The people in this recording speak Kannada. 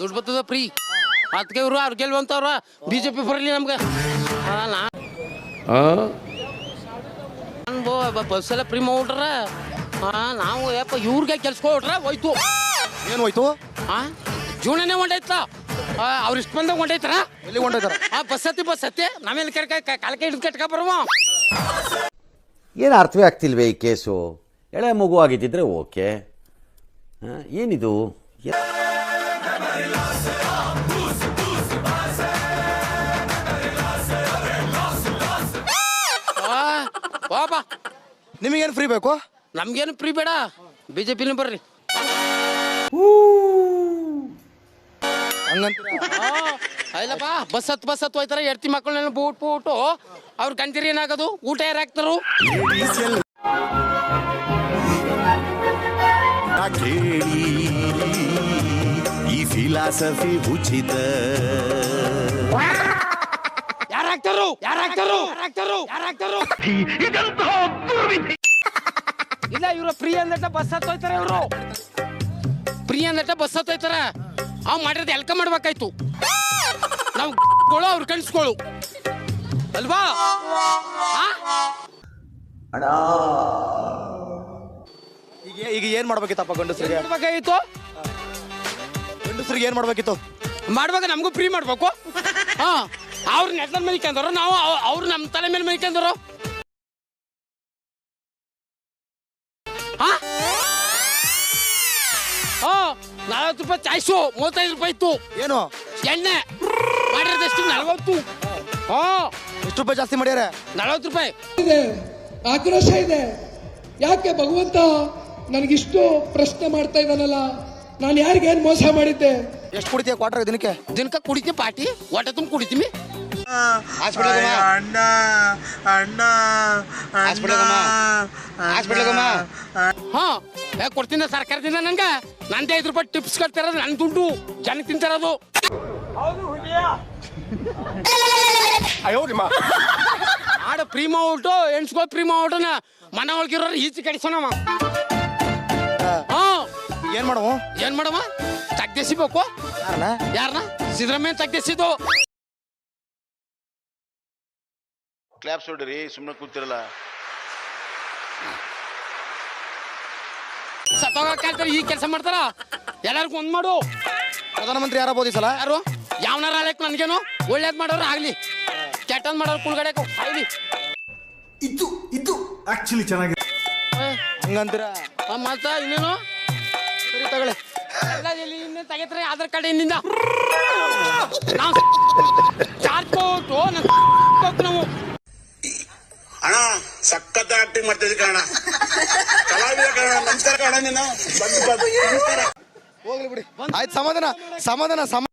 ದುಡ್ಡು ಬರ್ತದ ಫ್ರೀ ಅದಕ್ಕೆ ಇವರು ಅವ್ರು ಗೆಲ್ವಂತವ್ರ? ಬಿ ಜೆ ಪಿ ಬರಲಿ ನಮ್ಗೆ ಬೋ ಬಸ್ ಎಲ್ಲ ಫ್ರೀ ಮಾಡ್ಬಿಟ್ರ. ಹಾಂ ನಾವು ಯಪ್ಪ ಇವ್ರಿಗೆ ಕೆಲ್ಸ್ಕೊಟ್ರ ಹೋಯ್ತು. ಏನು ಹೋಯ್ತು? ಹಾಂ ಜೀವನನೇ ಹೊಂಟೈತ ಅವ್ರು ಇಷ್ಟು ಬಂದಾಗ ಹೊಂಟೈತಾರ ಎಲ್ಲಿ ಹೊಂಟೋಯ್ತಾರ ಆ ಬಸ್ ಹತ್ತಿ ಬಸ್ ಹತ್ತಿ. ನಾವೇನು ಕರ್ಕ ಕಾಲಕ್ಕೆ ಹಿಡಿದು ಕಟ್ಕ ಬರುವ? ಏನು ಅರ್ಥವೇ ಆಗ್ತಿಲ್ವೇ ಈ ಕೇಸು? ಎಳೆ ಮಗು ಆಗಿದ್ದಿದ್ರೆ ಓಕೆ. ಏನಿದು? ಬಾಬಾ ನಿಮಗೇನು ಫ್ರೀ ಬೇಕು? ನಮ್ಗೇನು ಫ್ರೀ ಬೇಡ. ಬಿ ಜೆ ಪಿನ ಬರ್ರಿ ಇಲ್ಲಪ್ಪ ಬಸ್ ಹತ್ ಬಸ್ ಹತ್ ಹೋಯ್ತಾರ. ಎಡ್ತಿ ಮಕ್ಕಳನ್ನ ಬೂಟ್ ಬೂಟು. ಅವ್ರ ಕಂತೀರಿ ಏನಾಗದು? ಊಟ ಯಾರು ಹಾಕ್ತಾರು? ಕೇಳಿ ಈ ಫಿಲಾಸಫಿ ಉಚಿತ. ಯಾರು ಹಾಕ್ತಾರು ಯಾರು ಹಾಕ್ತಾರು ಯಾರು ಹಾಕ್ತಾರು ಇಲ್ಲ ಇವ್ರು ಫ್ರೀ ಅಂದಟ ಬಸ್ ಹತ್ತೋಯ್ತಾರ ಇವರು. ಫ್ರೀ ಅಂದಟ ಬಸ್ ಹತ್ತೋಯ್ತಾರ. ಅವ್ ಮಾಡಿರೋದು ಎಲ್ಕ ಮಾಡ್ಬೇಕಾಯ್ತು? ನಾವು ಅವ್ರು ಕಣಿಸ್ಕೊಳ್ಳು ಅಲ್ವಾ? ಈಗ ಈಗ ಏನ್ ಮಾಡ್ಬೇಕಿತ್ತಪ್ಪ ಗಂಡಸ್ರಿಗೆ? ಮಾಡ್ಬೇಕಾಗಿತ್ತು? ಗಂಡಸ್ರಿಗೆ ಏನ್ ಮಾಡ್ಬೇಕಿತ್ತು? ಮಾಡುವಾಗ ನಮಗೂ ಫ್ರೀ ಮಾಡ್ಬೇಕು. ಹಾ. ಅವ್ರ ನೆಟ್ಲ ಮನಿಕಂದ್ರು ನಾವು ಅವ್ರ ನಮ್ಮ ತಲೆ ಮೇಲೆ ಹಾ ನಲವತ್ತು ರೂಪಾಯಿ ಚಾಯ್ಸು ಮೂವತ್ತೈದು ರೂಪಾಯಿ ಇತ್ತು. ಏನು? ಎಣ್ಣೆ. ಮಾಡಿರೋದಷ್ಟು ನಲವತ್ತು. ಹಾ. ಎಷ್ಟು ರೂಪಾಯಿ ಜಾಸ್ತಿ ಮಾಡ್ಯಾರ? ನಲವತ್ತು ರೂಪಾಯಿ. ಇದೆ. ಆಕ್ರೋಶ ಇದೆ. ಯಾಕೆ ಭಗವಂತ ನನಗಿಷ್ಟು ಪ್ರಶ್ನೆ ಮಾಡ್ತಾ ಇದ್ದಾನಲ್ಲ? ನಾನು ಯಾರಿಗೇನು ಮೋಸ ಮಾಡಿದ್ದೆ? ಎಷ್ಟು ಕುಡಿತೀಯ ಕ್ವಾರ್ಟರ್ ದಿನಕ್ಕೆ? ದಿನಕ್ಕೆ ಕುಡಿತೀನಿ ಪಾಟಿ ಹೊಟ್ಟೆ ತುಂಬ ಹಾಸ್ಪಿಟಲ್ ಅಣ್ಣ ಅಣ್ಣ ಹಾ ಏ, ಕೊಡ್ತೀನಿ ಸರ್ಕಾರದಿಂದ ನಂಗೆ? ನಂದೇ ಐದು ರೂಪಾಯಿ ಟಿಪ್ಸ್ ಕಟ್ತಿರೋದು ನನ್ನ ದುಡ್ಡು. ಜನಕ್ಕೆ ತಿಂತಿರೋದು ಆಡ ಪ್ರೀಮ ಔಟು ಎಣ್ಸ್ಕೊ ಪ್ರೀಮಾ ಔಟನ ಮನೆ ಒಳಗಿರೋರು ಈಚೆ ಕಡಿಸೋಣ ಹಾ. ಏನ್ ಮಾಡವ? ಏನ್ ಮಾಡವ? ತಗ್ದೇಸಿಬೇಕು ಯಾರನ? ಯಾರನ್ನ ಸಿದ್ದರಾಮಯ್ಯ ತಗ್ದೇಸಿದ್ದು ಕ್ಲಾಪ್ಸ್ ಹೊಡ್ರಿ ಸುಮ್ಮನೆ ಕೂತಿರಲ್ಲ. ಸತ್ತೋಗ ಈ ಕೆಲಸ ಮಾಡ್ತಾರ? ಎಲ್ಲರಿಗೂ ಒಂದ್ ಮಾಡು. ಪ್ರಧಾನಮಂತ್ರಿ ಯಾರ ಬೋಧಿಸಲ್ಲ ಸಲ ಯಾರು? ಯಾವನಾರ ಆಳಕ್ ನನ್ಗೇನು? ಒಳ್ಳೇದ್ ಮಾಡೋರು ಆಗ್ಲಿ. ಕೆಟ್ಟದ್ ಮಾಡೋರು ಕುಳ್ಗಡೆ ಆಗ್ಲಿ. ಇದು ಇದು ಆಕ್ಚುಲಿ ಚೆನ್ನಾಗಿದೆ ಹಂಗಂತೀರ? ಮತ್ತ ಇನ್ನೇನು? ಸರಿ ತಗೊಳ್ಳಿ. ಆಧಾರ್ ಕಾರ್ಡ್ ಇನ್ನಿಂದ ನಾವು ಚಾರ್ಜ್ ಕೊಟ್ಟು ನಾವು. ಅಣ್ಣ ಸಖತ್ ಆಕ್ಟಿಂಗ್ ಮಾಡ್ತಿದ್ದೆ ಕಣ ಕಲಾವಿದ ಕಣ ನಮಸ್ಕಾರ ಕಣ ನೀನು ಬಂದು ಬಂದು ನಮಸ್ಕಾರ ಹೋಗ್ಲಿ ಬಿಡಿ. ಆಯ್ತು ಸಮಾಧಾನ ಸಮಾಧಾನ ಸಮ